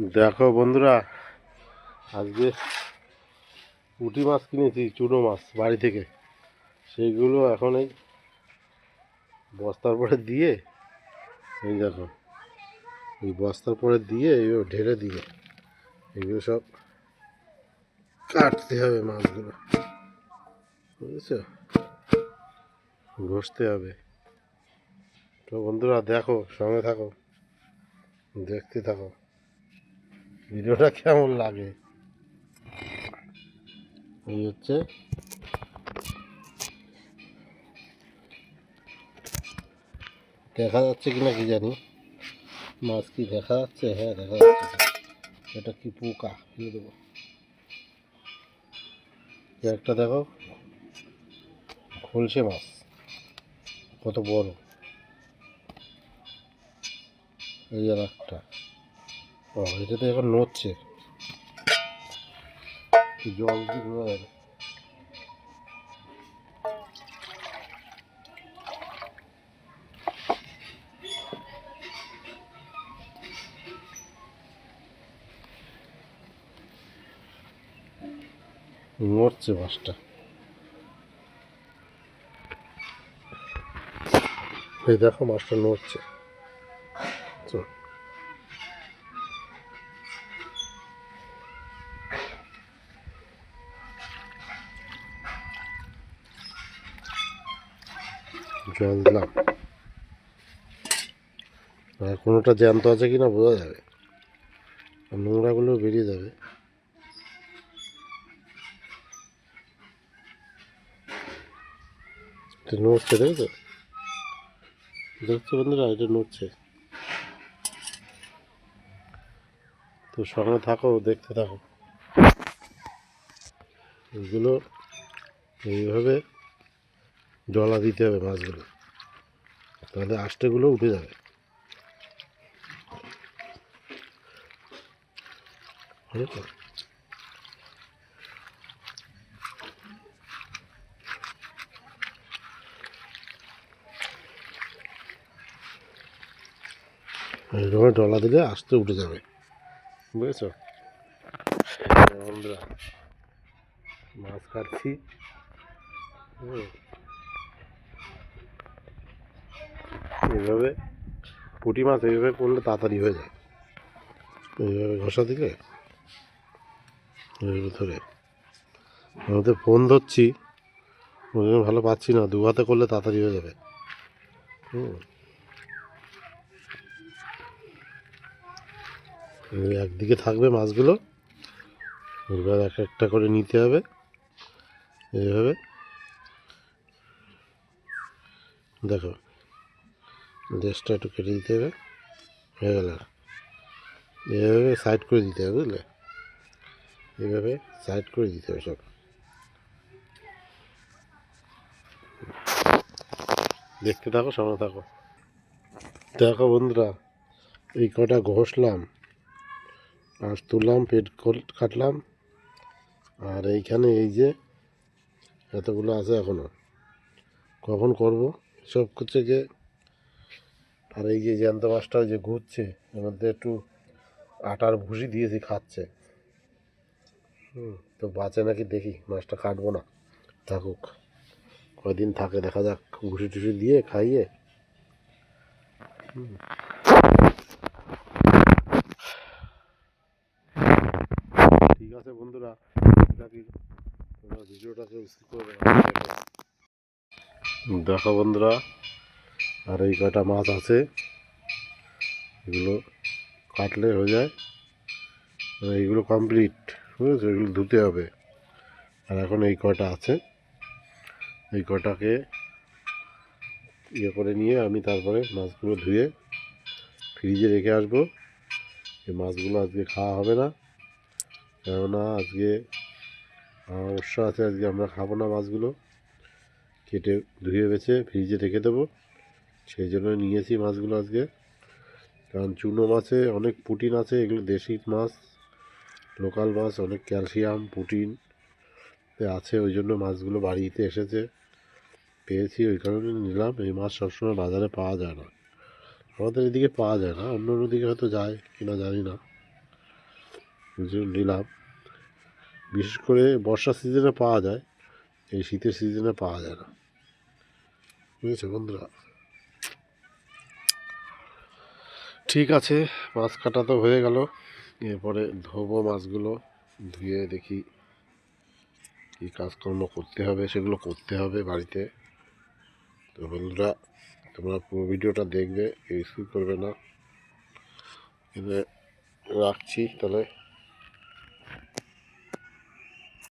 দেখো বন্ধুরা, আজকে পুঁটি মাছ কিনেছি, চুনো মাছ বাড়ি থেকে। সেইগুলো এখন এই বস্তার পরে দিয়ে, এই দেখো, এই বস্তার পরে দিয়ে এইগুলো ঢেলে দিয়ে, এগুলো সব কাটতে হবে মাছগুলো। বুঝেছ? ঘষতে হবে। তো বন্ধুরা, দেখো, সঙ্গে থাকো, দেখতে থাকো। ভিডিওটা কেমন লাগে? এই হচ্ছে। দেখা যাচ্ছে কিনা কি জানি? মাছ কি দেখা যাচ্ছে? হ্যাঁ দেখা যাচ্ছে। এটা কি পোকা? ফেলে দেবো। একটা দেখো। খলসে মাছ। কত বড়। এই আর একটা। ও এটা তো এখন নড়ছে। জল দিয়ে বোঝা যাবে এই দেখো মাছটা নড়ছে। জল দিলাম। আর কোনোটা জ্যান্ত আছে কি না বোঝা যাবে। নোংরাগুলো বেরিয়ে যাবে। নড়ছে, দেখেছ? দেখছ বন্ধুরা? এটা নড়ছে। তো সঙ্গে থাকো, দেখতে থাকো। এগুলো এইভাবে জলা দিতে হবে মাছগুলো। তাহলে আষ্টেগুলো উঠে যাবে? এইভাবে ডলা দিলে আস্তে উঠে যাবে। বুঝেছ? বন্ধুরা, মাছ কাটছি হুম। এইভাবে পুঁটি মাছ এইভাবে করলে তাড়াতাড়ি হয়ে যায়। এইভাবে ঘষা দিলে এইভাবে ধরে। আমাদের ফোন ধরছি ওই ভালো পাচ্ছি না, দু হাতে করলে তাড়াতাড়ি হয়ে যাবে। হুম। একদিকে থাকবে মাছগুলো, এবার এক একটা করে নিতে হবে, এইভাবে। দেখো দেশটা একটু কেটে দিতে হবে। হয়ে গেল এভাবে সাইড করে দিতে হবে, বুঝলে? এইভাবে সাইড করে দিতে হবে সব। দেখতে থাকো, সামনে থাকো। দেখো বন্ধুরা, এই কটা ঘষলাম, আর তুললাম, পেট কাটলাম, আর এইখানে এই যে এতগুলো আছে এখনও। কখন করব? সব গিয়ে আর এই যে জ্যান্ত মাছটা যে ঘুরছে, এর মধ্যে একটু আটার ভুসি দিয়েছি, খাচ্ছে। হুম, তো বাঁচে নাকি দেখি, মাছটা কাটবো না। থাকুক, কয়দিন থাকে, দেখা যাক, ভুসি টুসি দিয়ে খাইয়ে। হুম। ঠিক আছে বন্ধুরা ভিডিওটাকে স্কিপ দেখো বন্ধুরা আর এই কয়টা মাছ আছে, এগুলো কাটলে হয়ে যায়। আর এইগুলো কমপ্লিট বুঝেছ? এগুলো ধুতে হবে। আর এখন এই কয়টা আছে, এই কটাকে ইয়ে করে নিয়ে আমি তারপরে মাছগুলো ধুয়ে ফ্রিজে রেখে আসব। এই মাছগুলো আজকে খাওয়া হবে না, কেননা আজকে অবশ্য আছে, আজকে আমরা খাব না মাছগুলো। কেটে ধুয়ে বেছে ফ্রিজে রেখে দেবো। সেই জন্য নিয়েছি মাছগুলো আজকে। কারণ চুনো মাছে অনেক প্রোটিন আছে, এগুলো দেশি মাছ, লোকাল মাছ, অনেক ক্যালসিয়াম, প্রোটিন আছে, ওই জন্য মাছগুলো বাড়িতে এসেছে। পেয়েছি, ওই কারণে নিলাম। এই মাছ সবসময় বাজারে পাওয়া যায় না। আমাদের এদিকে পাওয়া যায় না, অন্য অন্য দিকে হয়তো যায় কিনা জানি না। নিলাম। বিশেষ করে বর্ষা সিজনে পাওয়া যায়, এই শীতের সিজনে পাওয়া যায় না। বুঝেছ বন্ধুরা? ঠিক আছে, মাছ কাটা তো হয়ে গেল। এরপরে ধোবো মাছগুলো, ধুয়ে দেখি কি কাজকর্ম করতে হবে, সেগুলো করতে হবে বাড়িতে। তো বন্ধুরা, তোমরা পুরো ভিডিওটা দেখবে স্কিপ করবে না। রাখছি তাহলে।